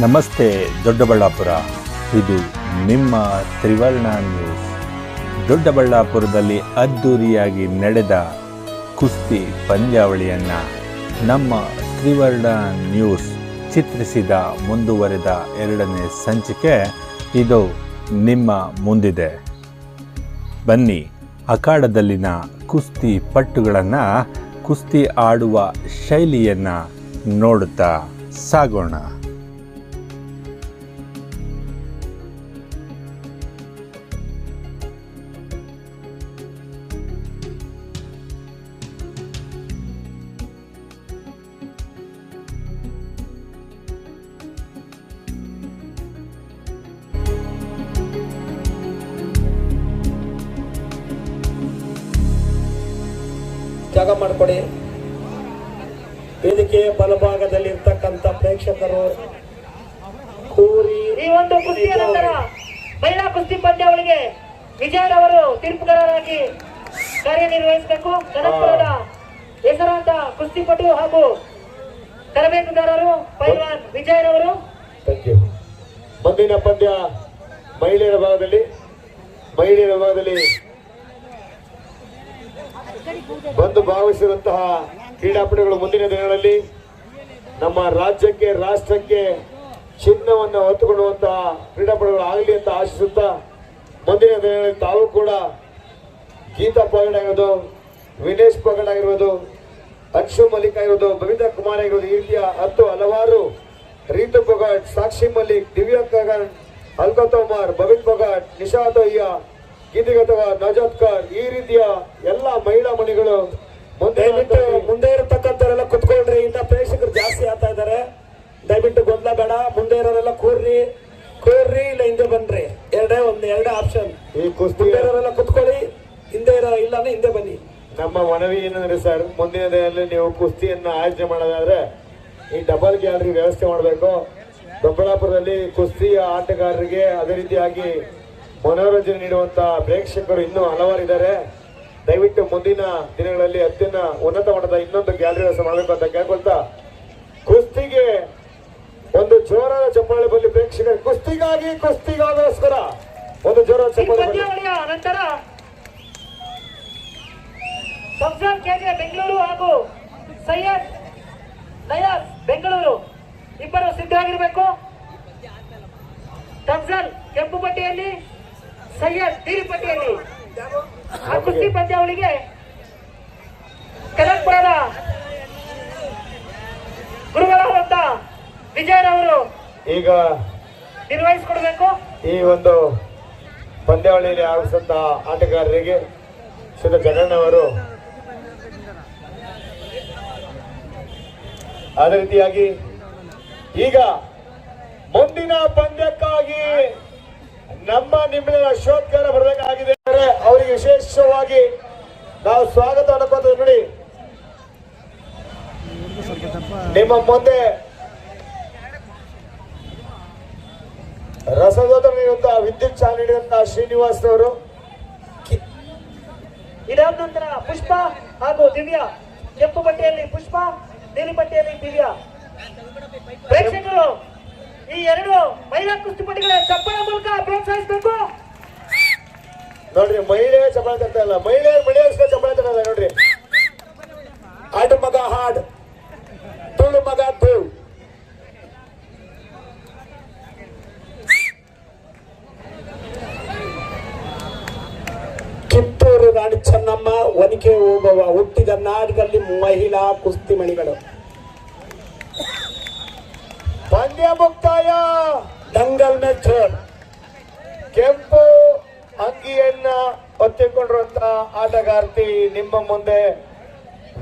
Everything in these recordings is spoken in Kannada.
ನಮಸ್ತೆ ದೊಡ್ಡಬಳ್ಳಾಪುರ. ಇದು ನಿಮ್ಮ ತ್ರಿವರ್ಣ ನ್ಯೂಸ್ ದೊಡ್ಡಬಳ್ಳಾಪುರದಲ್ಲಿ ಅದ್ಧೂರಿಯಾಗಿ ನಡೆದ ಕುಸ್ತಿ ಪಂದ್ಯಾವಳಿಯನ್ನು ನಮ್ಮ ತ್ರಿವರ್ಣ ನ್ಯೂಸ್ ಚಿತ್ರಿಸಿದ ಮುಂದುವರೆದ ಎರಡನೇ ಸಂಚಿಕೆ ಇದು ನಿಮ್ಮ ಮುಂದಿದೆ. ಬನ್ನಿ, ಅಖಾಡದಲ್ಲಿನ ಕುಸ್ತಿ ಪಟ್ಟುಗಳನ್ನು ಕುಸ್ತಿ ಆಡುವ ಶೈಲಿಯನ್ನು ನೋಡುತ್ತಾ ಸಾಗೋಣ. ಜಾಗ ಮಾಡಿಕೊಡಿ. ವೇದಿಕೆಯ ಬಲಭಾಗದಲ್ಲಿ ಇರ್ತಕ್ಕಂಥ ಪ್ರೇಕ್ಷಕರು ಕೂರಿ ಈ ಒಂದು ಕುಸ್ತಿಯ ನಂತರ ಮಹಿಳಾ ಕುಸ್ತಿ ಪಂದ್ಯಾವಳಿಗೆ ವಿಜಯರವರು ತೀರ್ಪುಗಾರರಾಗಿ ಕಾರ್ಯನಿರ್ವಹಿಸಬೇಕು. ಕನಕಪುರದ ಹೆಸರಾಂತ ಕುಸ್ತಿಪಟು ಹಾಗೂ ತರಬೇತುದಾರರು ಪೈಲ್ವಾನ್ ವಿಜಯರವರು ಮುಂದಿನ ಪಂದ್ಯ ಮಹಿಳೆಯರ ಭಾಗದಲ್ಲಿ. ಮಹಿಳೆಯರ ಭಾಗದಲ್ಲಿ ಬಂದು ಭಾವಿಸಿರುವಂತಹ ಕ್ರೀಡಾಪಟುಗಳು ಮುಂದಿನ ದಿನಗಳಲ್ಲಿ ನಮ್ಮ ರಾಜ್ಯಕ್ಕೆ, ರಾಷ್ಟ್ರಕ್ಕೆ ಚಿನ್ನವನ್ನು ಹೊತ್ತುಕೊಳ್ಳುವಂತಹ ಕ್ರೀಡಾಪಟುಗಳು ಆಗಲಿ ಅಂತ ಆಶಿಸುತ್ತಾ ಮುಂದಿನ ದಿನಗಳಲ್ಲಿ ತಾವು ಕೂಡ ಗೀತಾ ಪಗಡ್ ಆಗಿರೋದು ವಿನೇಶ್ ಪಗಡ್ ಆಗಿರ್ಬೋದು ಅಕ್ಷು ಮಲ್ಲಿಕ್ ಆಗಿರೋದು ಬಬಿತಾ ಕುಮಾರ್ ಆಗಿರೋದು ಈ ರೀತಿಯ ಹತ್ತು ಹಲವಾರು ರೀತು ಪೊಗಾಟ್ ಸಾಕ್ಷಿ ಮಲ್ಲಿಕ್, ದಿವ್ಯಾ ಕಗಾಟ್ ಅಲ್ಕತ್ ಉಮರ್ ಬಬಿತ್ ನಿಶಾ ನಿಶಾದ್ ಅಯ್ಯ ಅಥವಾ ಖಾನ್ ಈ ರೀತಿಯ ಎಲ್ಲ ಮಹಿಳಾ ಮಣಿಗಳು ಮುಂದೆ ಮುಂದೆ ಇರತಕ್ಕಂಥವರೆಲ್ಲ ಕುತ್ಕೊಳ್ರಿ ಇಂಥ ಪ್ರೇಕ್ಷಕರು ಜಾಸ್ತಿ ಆಗ್ತಾ ಇದ್ದಾರೆ. ದಯವಿಟ್ಟು ಗೊಂದಲ ಬೇಡ ಮುಂದೆ ಇರೋರೆಲ್ಲ ಕೂರ್ರಿ ಕೂರ್ರಿ ಇಲ್ಲ ಹಿಂದೆ ಬನ್ರಿ. ಎರಡೇ ಒಂದು ಎರಡೇ ಆಪ್ಷನ್. ಈ ಕುಸ್ತಿ ಇರೋರೆಲ್ಲ ಕುತ್ಕೊಳ್ಳಿ ಹಿಂದೆ ಇರೋ ಇಲ್ಲ ಹಿಂದೆ ಬನ್ನಿ. ನಮ್ಮ ಮನವಿ ಏನಂದ್ರೆ ಸರ್ ಮುಂದಿನ ದಿನದಲ್ಲಿ ನೀವು ಕುಸ್ತಿಯನ್ನ ಆಯೋಜನೆ ಮಾಡೋದಾದ್ರೆ ಈ ಡಬಲ್ ಗ್ಯಾಲರಿ ವ್ಯವಸ್ಥೆ ಮಾಡಬೇಕು. ದೊಡ್ಡಬಳ್ಳಾಪುರದಲ್ಲಿ ಕುಸ್ತಿಯ ಆಟಗಾರರಿಗೆ ಅದೇ ರೀತಿಯಾಗಿ ಮನೋರಂಜನೆ ನೀಡುವಂತ ಪ್ರೇಕ್ಷಕರು ಇನ್ನೂ ಹಲವಾರಿದ್ದಾರೆ. ದಯವಿಟ್ಟು ಮುಂದಿನ ದಿನಗಳಲ್ಲಿ ಅತ್ಯಂತ ಉನ್ನತ ಮಟ್ಟದ ಇನ್ನೊಂದು ಗ್ಯಾಲರಿ ವ್ಯವಸ್ಥೆ ಮಾಡಬೇಕು ಅಂತ ಕೇಳ್ಕೊಳ್ತಾ, ಕುಸ್ತಿಗೆ ಒಂದು ಜೋರಾದ ಚಪ್ಪಾಳೆ ಬಲ್ಲಿ ಪ್ರೇಕ್ಷಕರು. ಕುಸ್ತಿಗಾಗಿ ಕುಸ್ತಿಗಾಗೋಸ್ಕರ ಒಂದು ಜೋರಾದ ಚಪ್ಪಾಳೆ ಬೆಂಗಳೂರು ಹಾಗೂ ಸೈಯದ್ ನಯಾಸ್ ಬೆಂಗಳೂರು ಇಬ್ಬರು ಸಿದ್ಧವಾಗಿರಬೇಕು ತಫ್ಜಲ್ ಕೆಂಪು ಪಟ್ಟಿಯಲ್ಲಿ ಸೈಯದ್ ತಿರುಪತಿಯಲ್ಲಿ ಆ ಕುಸ್ತಿ ಪಂದ್ಯಾವಳಿಗೆ ಕನಕ್ಪುರದ ಗುರುಗಳಾದಂತ ವಿಜಯರವರು ಈಗ ನಿರ್ವಹಿಸಿಕೊಡ್ಬೇಕು. ಈ ಒಂದು ಪಂದ್ಯಾವಳಿಯಲ್ಲಿ ಆಗಮಿಸಿದಂತಹ ಆಟಗಾರರಿಗೆ ಶ್ರೀ ಜಗಣ್ಣವರು ಅದೇ ರೀತಿಯಾಗಿ ಈಗ ಮುಂದಿನ ಪಂದ್ಯಕ್ಕಾಗಿ ನಮ್ಮ ನಿಮ್ಮಿನ ಅಶ್ವತ್ಕಾರ ಬರಬೇಕಾಗಿದೆ ಅವರಿಗೆ ವಿಶೇಷವಾಗಿ ನಾವು ಸ್ವಾಗತ ಅನ್ಕೋತೀವಿ ನೋಡಿ. ನಿಮ್ಮ ಮುಂದೆ ರಸದೋತ ನೀಡುವಂತಹ ವಿದ್ಯುತ್ ಚಾಲನೆ ನೀಡಿದಂತಹ ಶ್ರೀನಿವಾಸ್ ಅವರು. ಇದಾದ ನಂತರ ಪುಷ್ಪ ಹಾಗೂ ದಿವ್ಯ, ಕೆಂಪು ಬಟ್ಟೆಯಲ್ಲಿ ಪುಷ್ಪ, ನೀಲಿ ಬಟ್ಟೆಯಲ್ಲಿ ದಿವ್ಯ. ಪ್ರೇಕ್ಷಕರು ಈ ಎರಡು ಮಹಿಳಾ ಕುಸ್ತಿಪಟಿಗಳ ಚಪ್ಪಳ ಮೂಲಕ ಪ್ರೋತ್ಸಾಹಿಸಬೇಕು. ನೋಡ್ರಿ, ಮಹಿಳೆ ಚಪ್ಪಳ ತರ್ತಾ ಇಲ್ಲ ಮಹಿಳೆಯರು ಮಹಿಳೆಯರ್ಸ್ಗೆ ಚಪ್ಪಳ ತರಲ್ಲ ನೋಡ್ರಿ. ಆಟ ಮಗ ಹಾಡ್, ತುಳು ಮಗ ತುಳು. ಕಿತ್ತೂರು ರಾಣಿ ಚೆನ್ನಮ್ಮ, ಒನಕೆ ಓಬವ್ವ ಹುಟ್ಟಿದ ನಾಡಿನಲ್ಲಿ ಮಹಿಳಾ ಕುಸ್ತಿ ಮಣಿಗಳು. ಪಂದ್ಯ ಮುಕ್ತಾಯ. ದಂಗಲ್ ಮೆಥಡ್ ಕೆಂಪು ಅಂಗಿಯನ್ನ ಹೊತ್ತಿಕೊಂಡಿರುವಂತ ಆಟಗಾರ್ತಿ ನಿಮ್ಮ ಮುಂದೆ.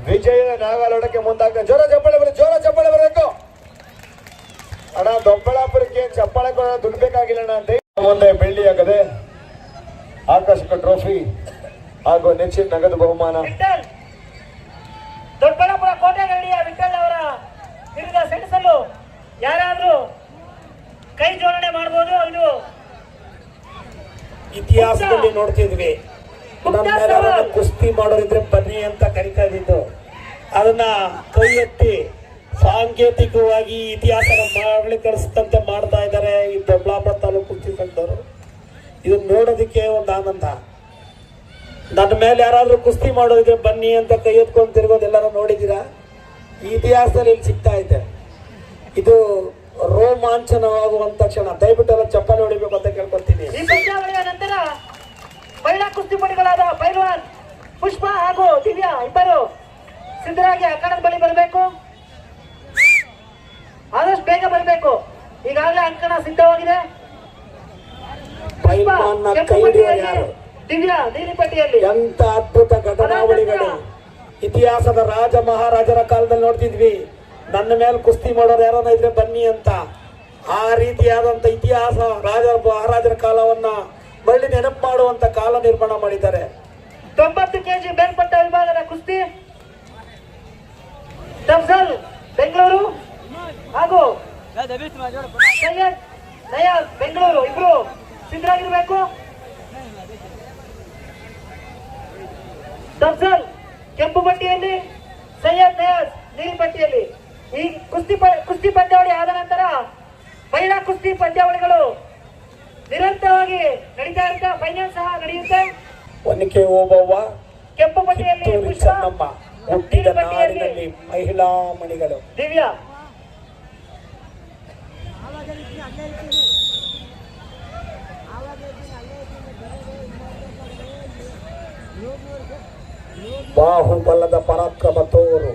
ವಿಜಯ ನಾಗಾಲೋಡಕ್ಕೆ ಮುಂದಾಗ್ತದೆ ಜೋರ ಚಪ್ಪಳೆ ಬರ, ಜೋರ ಚಪ್ಪಳೆ ಬರಬೇಕು. ಅಣ್ಣ ದೊಡ್ಡಬಳ್ಳಾಪುರಕ್ಕೆ ಚಪ್ಪಳೆ ಕೊಡೋದು ದುಡ್ಡು ಬೇಕಾಗಿಲ್ಲ ಮುಂದೆ ಬೆಳ್ಳಿಯಾಗದೆ ಆಕರ್ಷಕ ಟ್ರೋಫಿ ಹಾಗೂ ನೆಚ್ಚಿನ ನಗದು ಬಹುಮಾನ. ದೊಡ್ಡಬಳ್ಳಾಪುರ ಕೋಟೆಗಳ್ಳಿಯ ವಿಠಲ್ ಅವರ ವಿರುದ್ಧ ಸೆಣಸಲು ಯಾರಾದ್ರೂ ಕೈ ಜೋಡಣೆ ಮಾಡಬಹುದು ಇದು ಇತಿಹಾಸದಲ್ಲಿ ನೋಡ್ತಿದ್ವಿ. ಕುಸ್ತಿ ಮಾಡೋರಿದ್ರೆ ಬನ್ನಿ ಅಂತ ಕರಿತಾ ಇದ್ದಿದ್ದು ಅದನ್ನ ಕೈ ಎತ್ತಿ ಸಾಂಕೇತಿಕವಾಗಿ ಇತಿಹಾಸನ ಮರಳೀಕರಿಸಿದಂತೆ ಮಾಡ್ತಾ ಇದ್ದಾರೆ ಈ ದೊಡ್ಡಾಪುರ ತಾಲೂಕು ಕುಸ್ತಿ ಸಂಘದವರು. ಇದನ್ನ ನೋಡೋದಕ್ಕೆ ಒಂದು ಆನಂದ. ನನ್ನ ಮೇಲೆ ಯಾರಾದ್ರೂ ಕುಸ್ತಿ ಮಾಡೋದಿದ್ರೆ ಬನ್ನಿ ಅಂತ ಕೈ ಎತ್ಕೊಂಡು ತಿರ್ಗೋದೆಲ್ಲರೂ ನೋಡಿದ್ದೀರಾ? ಈ ಇತಿಹಾಸದಲ್ಲಿ ಇಲ್ಲಿ ಸಿಗ್ತಾ ಇದೆ. ಇದು ರೋಮಾಂಚನವಾಗುವಂತ ಕ್ಷಣ. ದಯವಿಟ್ಟು ಚಪ್ಪಲಿ ಹೊಡಿಬೇಕು ಅಂತ ಕೇಳ್ಕೊತೀನಿ ಈ ಪಂದ್ಯಾವಳಿಯ ನಂತರ ಮಹಿಳಾ ಕುಸ್ತಿಪಟುಗಳಾದ ಪೈಲ್ವಾನ್ ಪುಷ್ಪ ಹಾಗೂ ದಿವ್ಯಾ ಇಬ್ಬರು ಸಿದ್ಧರಾಗಿ ಅಂಕಣದ ಬಳಿ ಬರಬೇಕು. ಆದಷ್ಟು ಬೇಗ ಬರಬೇಕು. ಈಗಾಗಲೇ ಅಂಕಣ ಸಿದ್ಧವಾಗಿದೆ. ದಿವ್ಯಾ ನೀಲಿ ಪಟ್ಟಿಯಲ್ಲಿ. ಎಂತ ಅದ್ಭುತ ಘಟನಾವಳಿಗಳು. ಇತಿಹಾಸದ ರಾಜ ಮಹಾರಾಜರ ಕಾಲದಲ್ಲಿ ನೋಡ್ತಿದ್ವಿ. ನನ್ನ ಮೇಲೆ ಕುಸ್ತಿ ಮಾಡೋರು ಯಾರನ್ನ ಇದ್ರೆ ಬನ್ನಿ ಅಂತ. ಆ ರೀತಿಯಾದಂತ ಇತಿಹಾಸ ರಾಜ ಮಹಾರಾಜರ ಕಾಲವನ್ನ ಮರಳಿ ನೆನಪು ಮಾಡುವಂತ ಕಾಲ ನಿರ್ಮಾಣ ಮಾಡಿದ್ದಾರೆ. ತೊಂಬತ್ತು ಕೆಜಿ ಮೇಲ್ಪಟ್ಟ ವಿಭಾಗದ ಕುಸ್ತಿ. ಬೆಂಗಳೂರು ಹಾಗೂ ಬೆಂಗಳೂರು. ಇಬ್ರು ಸಿದ್ಧರಾಗಿರ್ಬೇಕು. ಕೆಂಪು ಪಟ್ಟಿಯಲ್ಲಿ, ಸೈಯದ್ ನಯಾಜ್ ನೀಲಿ ಪಟ್ಟಿಯಲ್ಲಿ ಈ ಕುಸ್ತಿ ಕುಸ್ತಿ ಪಂದ್ಯಾವಳಿ ಆದ ನಂತರ ಮಹಿಳಾ ಕುಸ್ತಿ ಪಂದ್ಯಾವಳಿಗಳು ನಿರಂತರವಾಗಿ ನಡೀತಾ ಇರುತ್ತೆ. ಫೈನಲ್ ಸಹ ನಡೆಯುತ್ತೆ. ಒನಕೆ ಓಬವ್ವ ಕೆಂಪು ಪಟ್ಟಿಯಲ್ಲಿ ಚೆನ್ನಮ್ಮ ಹುಟ್ಟಿದ ಪಟ್ಟಿಯಲ್ಲಿ ನಾಡಿನಲ್ಲಿ ಮಹಿಳಾ ಮಣಿಗಳು. ದಿವ್ಯಾ. ಬಾಹುಬಲದ ಪರಾಕ್ರಮ ತೋರು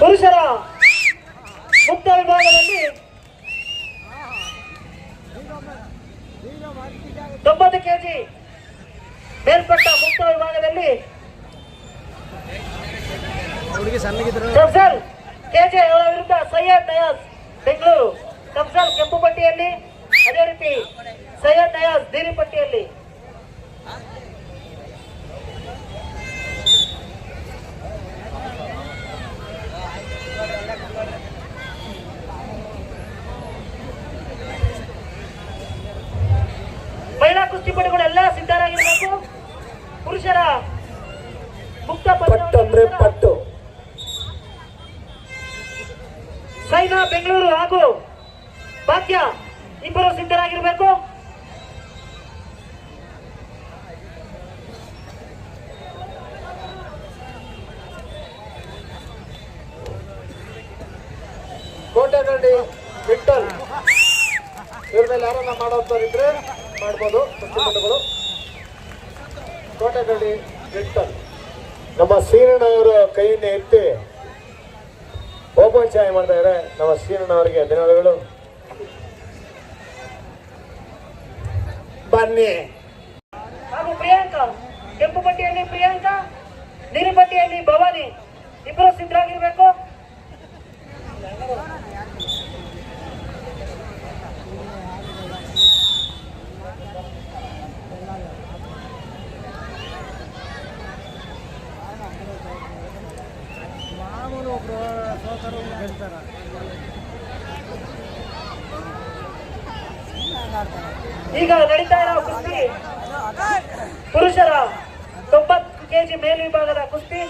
ಪುರುಷರ ಮುಕ್ತ ವಿಭಾಗದಲ್ಲಿ ತೊಂಬತ್ತು ಕೆಜಿ ಮೇಲ್ಪಟ್ಟ ಮುಕ್ತ ವಿಭಾಗದಲ್ಲಿ ಕಬ್ಸಲ್ ಕೆಜೆ ಅವರ ವಿರುದ್ಧ ಸೈಯದ್ ನಯಾಸ್ ಬೆಂಗಳೂರು. ಕಬ್ಸಲ್ ಕೆಂಪು ಪಟ್ಟಿಯಲ್ಲಿ ಅದೇ ರೀತಿ ಸೈಯದ್ ನಯಾಸ್ ದೀರಿ ಪಟ್ಟಿಯಲ್ಲಿ. ಮಹಿಳಾ ಕುಸ್ತಿಪಟುಗಳೆಲ್ಲ ಸಿದ್ಧರಾಗಿರಬೇಕು. ಪುರುಷರ ಮುಕ್ತ ಪಟ್ಟು ಅಂದ್ರೆ ಪಟ್ಟು. ಸೈನಾ ಬೆಂಗಳೂರು ಹಾಗೂ ಭಾಗ್ಯ ಇಬ್ಬರು ಸಿದ್ಧರಾಗಿರಬೇಕು. ಕೋಟೆನಹಳ್ಳಿ ವಿಠಲ್ ಇವ್ರ ಮೇಲೆ ಯಾರನ್ನ ಮಾಡೋಂಥವ್ರಿದ್ರೆ ಮಾಡ್ಬೋದು ಕುಸ್ತಿಪಟುಗಳು ಕೋಟೆಗಳ್ಳಿ ವಿಠಲ್ ನಮ್ಮ ಸೀರಣ್ಣ ಅವರ ಕೈಯನ್ನು ಎತ್ತಿ ಓಪನ್ ಚಾಯ್ ಮಾಡ್ತಾ ಇದ್ದಾರೆ ನಮ್ಮ ಸೀರಣ್ಣ ಅವರಿಗೆ. ಧನ್ಯವಾದಗಳು. ಬನ್ನಿ. ಹಾಗೂ ಪ್ರಿಯಾಂಕಾ ಕೆಂಪು ಪಟ್ಟಿಯಲ್ಲಿ ಪ್ರಿಯಾಂಕಾ ನೀಲಿ ಪಟ್ಟಿಯಲ್ಲಿ ಭವಾನಿ. ಇಬ್ಬರು ಸಿದ್ಧರಾಗಿರ್ಬೇಕು. ಈಗ ನಡೀತಾ ಇರೋ ಕುಸ್ತಿ. ಪುರುಷರ ತೊಂಬತ್ತು ಕೆಜಿ ಮೇಲ್ವಿಭಾಗದ ಕುಸ್ತಿ.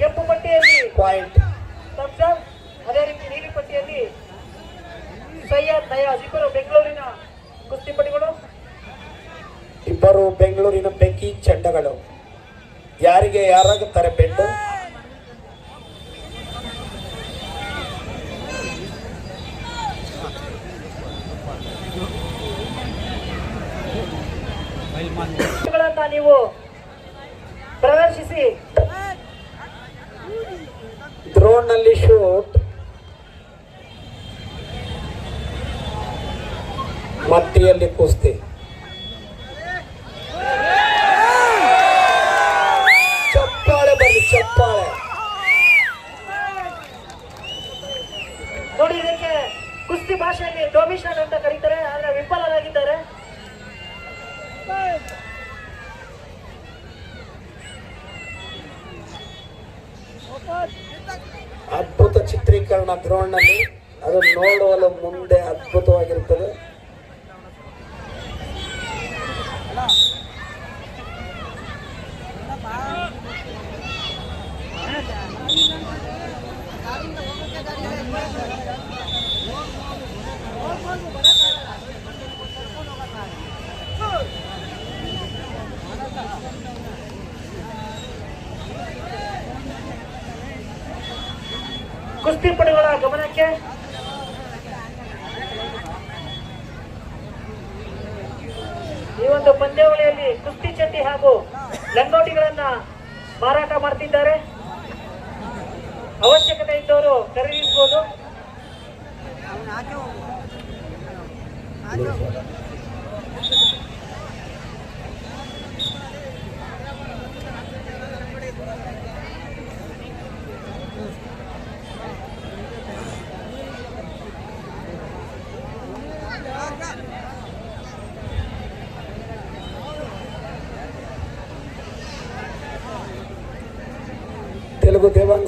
ಕೆಂಪು ಪಟ್ಟಿಯಲ್ಲಿ ಪಾಯಿಂಟ್ ಅದೇ ರೀತಿ ನೀಲಿ ಪಟ್ಟಿಯಲ್ಲಿ ಸೈಯದ್ ನಯಾಜ್. ಇಬ್ಬರು ಬೆಂಗಳೂರಿನ ಕುಸ್ತಿಪಟಿಗಳು ಇಬ್ಬರು ಬೆಂಗಳೂರಿನ ಬೆಂಕಿ ಚಂಡಗಳು ಯಾರಿಗೆ ಯಾರಾಗುತ್ತಾರೆ ಬೆಂಡು ನೀವು ಪ್ರದರ್ಶಿಸಿ ಡ್ರೋನ್ನಲ್ಲಿ ಶೂಟ್ ಮಟ್ಟಿಯಲ್ಲಿ ಕುಸ್ತಿ ಚಪ್ಪಾಳೆ ಬರಲಿ ಚಪ್ಪಾಳೆ ನೋಡಿ ಇದಕ್ಕೆ ಕುಸ್ತಿ ಭಾಷೆಯಲ್ಲಿ ಡೊಮಿಷನ್ ಅಂತ ಕರೀತಾರೆ ಆದ್ರೆ ವಿಫಲರಾಗಿದ್ದಾರೆ ಅದ್ಭುತ ಚಿತ್ರೀಕರಣ ಗ್ರೌಂಡ್ನಲ್ಲಿ ಅದನ್ನು ನೋಡಲು ಮುಂದೆ ಅದ್ಭುತವಾಗಿರುತ್ತದೆ. ಕುಸ್ತಿಪಟುಗಳ ಗಮನಕ್ಕೆ? ಈ ಒಂದು ಪಂದ್ಯಾವಳಿಯಲ್ಲಿ ಕುಸ್ತಿ ಚಡ್ಡಿ ಹಾಗೂ ಲಂಗೋಟಿಗಳನ್ನ ಮಾರಾಟ ಮಾಡ್ತಿದ್ದಾರೆ. ಅವಶ್ಯಕತೆ ಇದ್ದವರು ಖರೀದಿಸಬಹುದು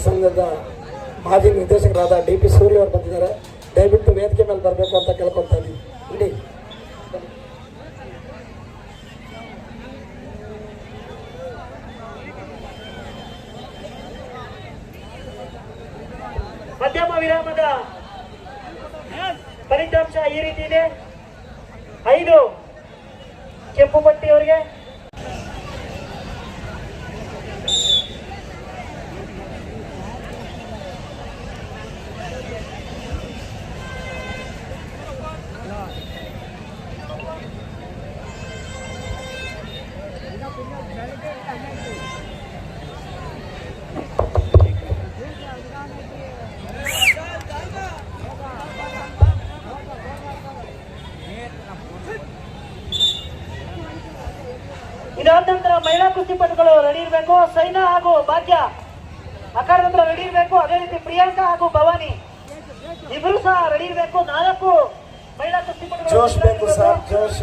ಸಂಘದ ಮಾಜಿ ನಿರ್ದೇಶಕರಾದ ಡಿ ಪಿ ಸೂರ್ಯ ಅವರು ಬಂದಿದ್ದಾರೆ. ದಯವಿಟ್ಟು ವೇದಿಕೆ ಮೇಲೆ ಬರಬೇಕು ಅಂತ ಕೇಳ್ಕೊತಾ ಇದ್ದೀವಿ ಇಡೀ. ಮಧ್ಯಮ ವಿರಾಮದ ಫಲಿತಾಂಶ ಈ ರೀತಿ ಇದೆ. ಐದು ಕೆಂಪು ಪಟ್ಟಿ ಅವರಿಗೆ ನಂತರ ಮಹಿಳಾ ಕುಸ್ತಿಪಟುಗಳು ರೆಡಿ ಇರಬೇಕು ಸೈನಾ ಹಾಗೂ ಭಾಗ್ಯ ಅಕಾರದ ರೆಡಿ ಇರಬೇಕು. ಅದೇ ರೀತಿ ಪ್ರಿಯಾಂಕಾ ಹಾಗೂ ಭವಾನಿ ಇಬ್ರು ಸಹ ರೆಡಿ ಇರಬೇಕು. ನಾಲ್ಕು ಮಹಿಳಾ ಕುಸ್ತಿಪಟುಗಳು ಜೋಶ್ ಬೇಕು ಸರ್ ಜೋಶ್.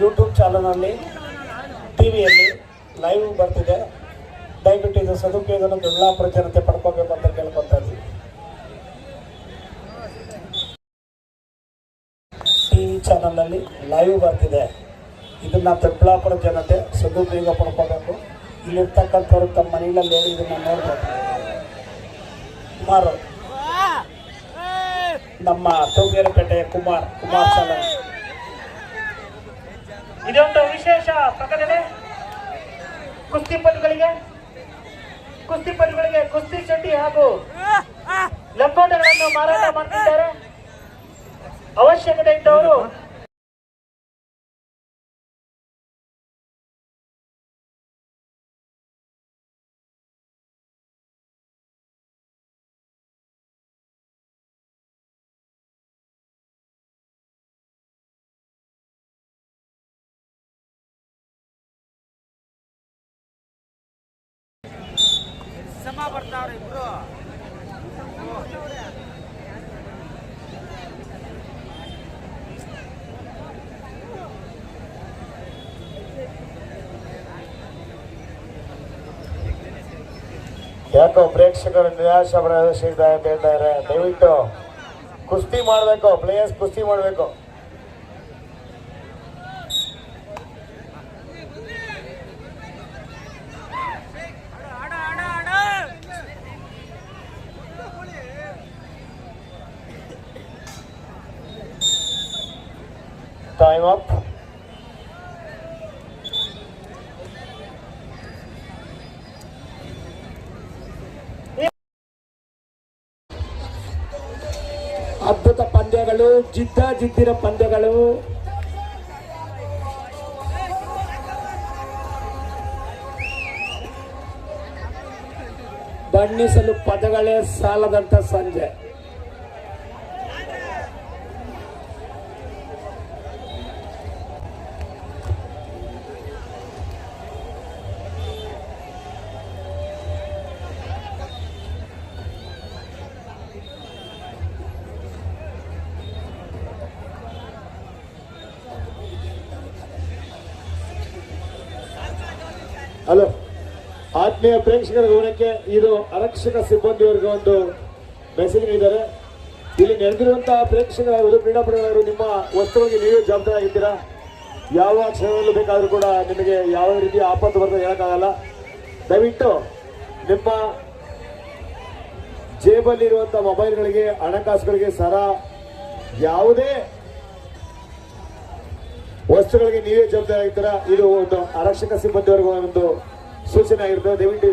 ಯೂಟ್ಯೂಬ್ ಚಾನಲಲ್ಲಿ ಟಿವಿಯಲ್ಲಿ ಲೈವ್ ಬರ್ತಿದೆ. ದಯವಿಟ್ಟು ಇದು ಸದುಪಯೋಗನ ಬೆಳ್ಳಾಪುರ ಜನತೆ ಪಡ್ಕೋಬೇಕು ಅಂತ ಕೇಳ್ಕೊತಾ ಇದ್ದೀವಿ ಟಿವಿ ಚಾನಲ್ನಲ್ಲಿ ಲೈವ್ ಬರ್ತಿದೆ. ಇದನ್ನ ದೊಡ್ಡಬಳ್ಳಾಪುರ ಜನತೆ ಸದುಪಯೋಗ ಪಡ್ಕೋಬೇಕು. ಇಲ್ಲಿರ್ತಕ್ಕಂಥವ್ರು ತಮ್ಮ ಮನೆಯಲ್ಲಿ ಹೇಳಿ ಇದನ್ನ ನೋಡ್ಬೋದು. ಕುಮಾರ್ ನಮ್ಮ ತೋಗೇರಪೇಟೆಯ ಕುಮಾರ್ ಕುಮಾರ್ ಚಾನಲ್ ಇದೊಂದು ವಿಶೇಷ ಪ್ರಕಟಣೆ. ಕುಸ್ತಿಪಟುಗಳಿಗೆ ಕುಸ್ತಿಪಟುಗಳಿಗೆ ಕುಸ್ತಿ ಚಡ್ಡಿ ಹಾಗೂ ಲಂಗೋಟಗಳನ್ನು ಮಾರಾಟ ಮಾಡುತ್ತಿದ್ದಾರೆ ಅವಶ್ಯಕತೆ ಇದ್ದವರು ಯಾಕೋ ಪ್ರೇಕ್ಷಕರು ನಿರಾಶ ಹೇಳ್ತಾ ಇದ್ದಾರೆ. ದಯವಿಟ್ಟು ಕುಸ್ತಿ ಮಾಡಬೇಕು ಪ್ಲೇಯರ್ಸ್ ಕುಸ್ತಿ ಮಾಡಬೇಕು. ಪಂದ್ಯಗಳು ಜಿದ್ದ ಜಿದ್ದಿರ ಪಂದ್ಯಗಳು. ಬಣ್ಣಿಸಲು ಪದಗಳೇ ಸಾಲದಂತ ಸಂಜೆ. ಹಲೋ ಆತ್ಮೀಯ ಪ್ರೇಕ್ಷಕರ ಗಮನಕ್ಕೆ ಇದು ಆರಕ್ಷಕ ಸಿಬ್ಬಂದಿಯವರಿಗೆ ಒಂದು ಮೆಸೇಜ್ ನೀಡಿದ್ದಾರೆ. ಇಲ್ಲಿ ನೆರೆದಿರುವಂತಹ ಪ್ರೇಕ್ಷಕರಾಗಿರುವುದು ಕ್ರೀಡಾಪಟುಗಳು ನಿಮ್ಮ ವಸ್ತುವಾಗಿ ನೀವೇ ಜವಾಬ್ದಾರಾಗಿದ್ದೀರಾ ಯಾವ ಕ್ಷಣದಲ್ಲೂ ಬೇಕಾದರೂ ಕೂಡ ನಿಮಗೆ ಯಾವ ರೀತಿಯ ಆಪತ್ತು ಬರ್ತದೆ ಹೇಳೋಕ್ಕಾಗಲ್ಲ. ದಯವಿಟ್ಟು ನಿಮ್ಮ ಜೇಬಲ್ಲಿರುವಂಥ ಮೊಬೈಲ್ಗಳಿಗೆ ಹಣಕಾಸುಗಳಿಗೆ ಸರ ಯಾವುದೇ ವಸ್ತುಗಳಿಗೆ ನೀವೇ ಜವಾಬ್ದಾರಿ ಆಗಿದ್ದೀರಾ ಇದು ಒಂದು ಆರಕ್ಷಕ ಸಿಬ್ಬಂದಿವರೆಗೂ ಒಂದು ಸೂಚನೆ ಆಗಿರ್ತದೆ. ದಯವಿಟ್ಟು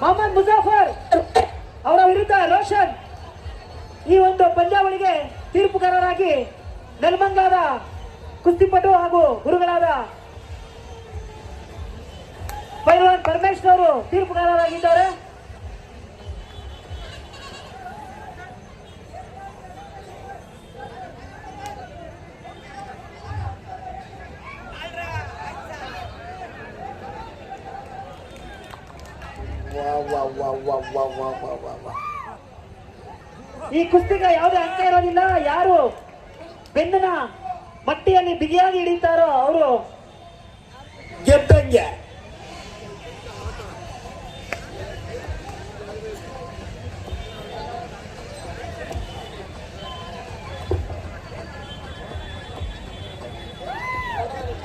ಮೊಹಮ್ಮದ್ ಮುಜಾಫರ್ ಅವರ ವಿರುದ್ಧ ರೋಷನ್ ಈ ಒಂದು ಪಂದ್ಯಾವಳಿಗೆ ತೀರ್ಪುಗಾರರಾಗಿ ನೆಲಮಂಗಲದ ಕುಸ್ತಿಪಟು ಹಾಗೂ ಗುರುಗಳಾದ ಪರಮೇಶ್ವರು ತೀರ್ಪುಗಾರರಾಗಿದ್ದಾರೆ. ಈ ಕುಸ್ತಿಗ ಯಾವುದೇ ಅಂಕ ಇರೋದಿಲ್ಲ. ಯಾರು ಬೆನ್ನನ ಮಟ್ಟಿಯಲ್ಲಿ ಬಿಗಿಯಾಗಿ ಹಿಡಿತಾರೋ ಅವರು ಗೆದ್ದಂಗೆ.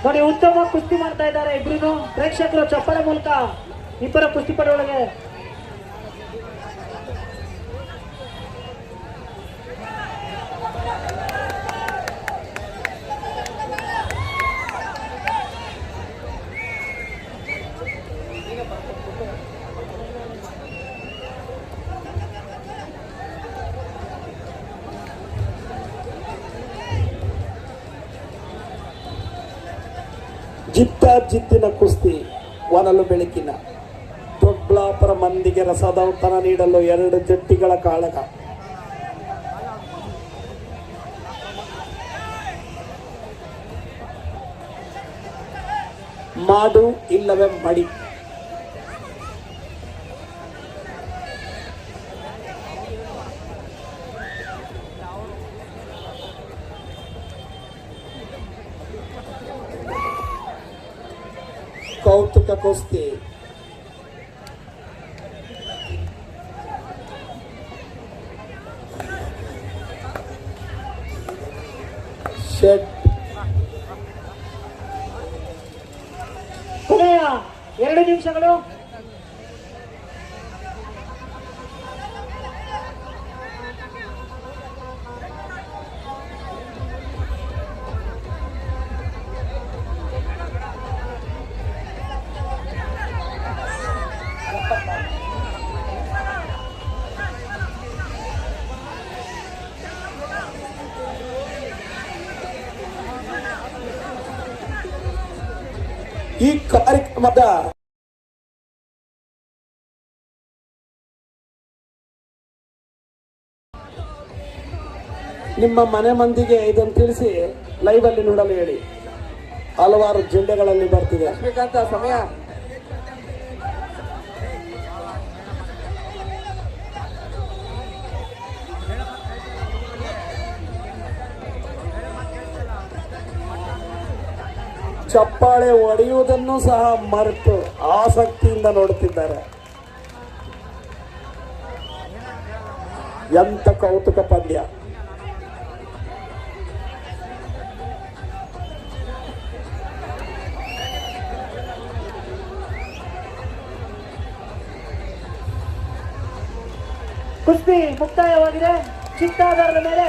ನೋಡಿ ಉತ್ತಮ ಕುಸ್ತಿ ಮಾಡ್ತಾ ಇದ್ದಾರೆ ಇಬ್ರಿಗೂ ಪ್ರೇಕ್ಷಕರು ಚಪ್ಪಳೆ ಮೂಲಕ ಇಬ್ಬರ ಕುಸ್ತಿಪಟುಗಳಿಗೆ ಜಿತ್ತ ಜಿತ್ತಿನ ಕುಸ್ತಿ, ಒನಲು ಬೆಳಕಿನ. ದೊಡ್ಡಾಪುರ ಮಂದಿಗೆ ರಸದೌತನ ನೀಡಲು ಎರಡು ಜಟ್ಟಿಗಳ ಕಾಳಗ. ಮಾಡು ಇಲ್ಲವೇ ಮಡಿ. खोसते षट ಎರಡೇ ನಿಮಿಷಗಳು ಕಾರ್ಯಕ್ರಮದ ನಿಮ್ಮ ಮನೆ ಮಂದಿಗೆ ಇದನ್ನು ತಿಳಿಸಿ ಲೈವ್ ಅಲ್ಲಿ ನೋಡಲು ಹೇಳಿ. ಹಲವಾರು ಜಿಲ್ಲೆಗಳಲ್ಲಿ ಬರ್ತಿದೆ. ಸಮಯ. ಚಪ್ಪಾಳೆ ಒಡೆಯುವುದನ್ನು ಸಹ ಮರೆತು ಆಸಕ್ತಿಯಿಂದ ನೋಡುತ್ತಿದ್ದಾರೆ. ಎಂತ ಕೌತುಕ ಪಂದ್ಯ. ಕುಸ್ತಿ ಮುಕ್ತಾಯವಾಗಿದೆ. ಚಿತ್ತಾಧಾರದ ಮೇಲೆ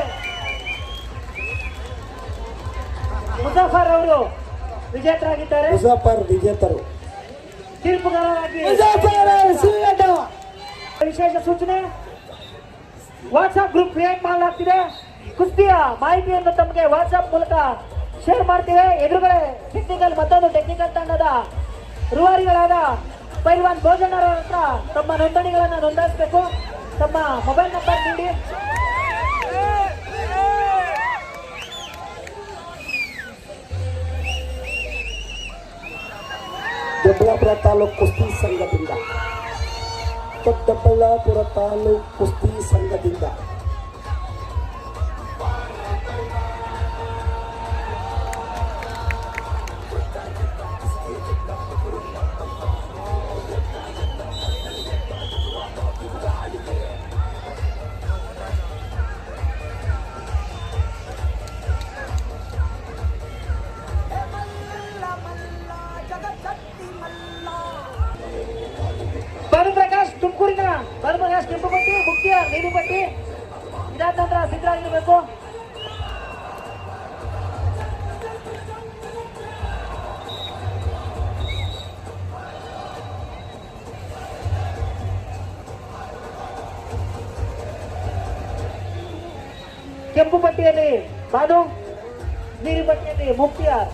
ಮುಜಾಫರ್ ಅವರು ವಿಜೇತರಾಗಿದ್ದಾರೆ. ಮುಜಾಫರ್ ವಿಜೇತರು. ವಿಶೇಷ ಸೂಚನೆ. ವಾಟ್ಸ್ಆಪ್ ಗ್ರೂಪ್ ಕ್ರಿಯೇಟ್ ಮಾಡಲಾಗ್ತಿದೆ. ಕುಸ್ತಿಯ ಮಾಹಿತಿಯನ್ನು ತಮಗೆ ವಾಟ್ಸ್ಆಪ್ ಮೂಲಕ ಶೇರ್ ಮಾಡ್ತೀವಿ. ಎದುರುಗಡೆ ಟೆಕ್ನಿಕಲ್ ಮತ್ತೊಂದು ಟೆಕ್ನಿಕಲ್ ತಂಡದ ರೂವಾರಿಗಳಾದ ಪೈಲ್ವಾನ್ ಭೋಜನರ ಹತ್ರ ತಮ್ಮ ನೋಂದಣಿಗಳನ್ನು ನೋಂದಾಯಿಸಬೇಕು. ತಮ್ಮ ಮೊಬೈಲ್ ನಂಬರ್ ನೀಡಿ. ದೊಡ್ಡಬಳ್ಳಾಪುರ ತಾಲೂಕು ಕುಸ್ತಿ ಸಂಘದಿಂದ. ದೊಡ್ಡಬಳ್ಳಾಪುರ ತಾಲೂಕು ಕುಸ್ತಿ ಸಂಘದಿಂದ. ತುಮಕೂರಿನ ಭಾನುಪ್ರಕಾಶ್ ಕೆಂಪುಪಟ್ಟಿ ಮುಖ್ಯ ನೀಲಿಪಟ್ಟಿ ಇದಾದ ನಂತರ ಸಿದ್ಧರಾಗಿರ್ಬೇಕು ಕೆಂಪು ಪಟ್ಟಿಯಲ್ಲಿ ಭಾನು ನೀಲಿ ಪಟ್ಟಿಯಲ್ಲಿ ಮುಕ್ತಿಯಾರ್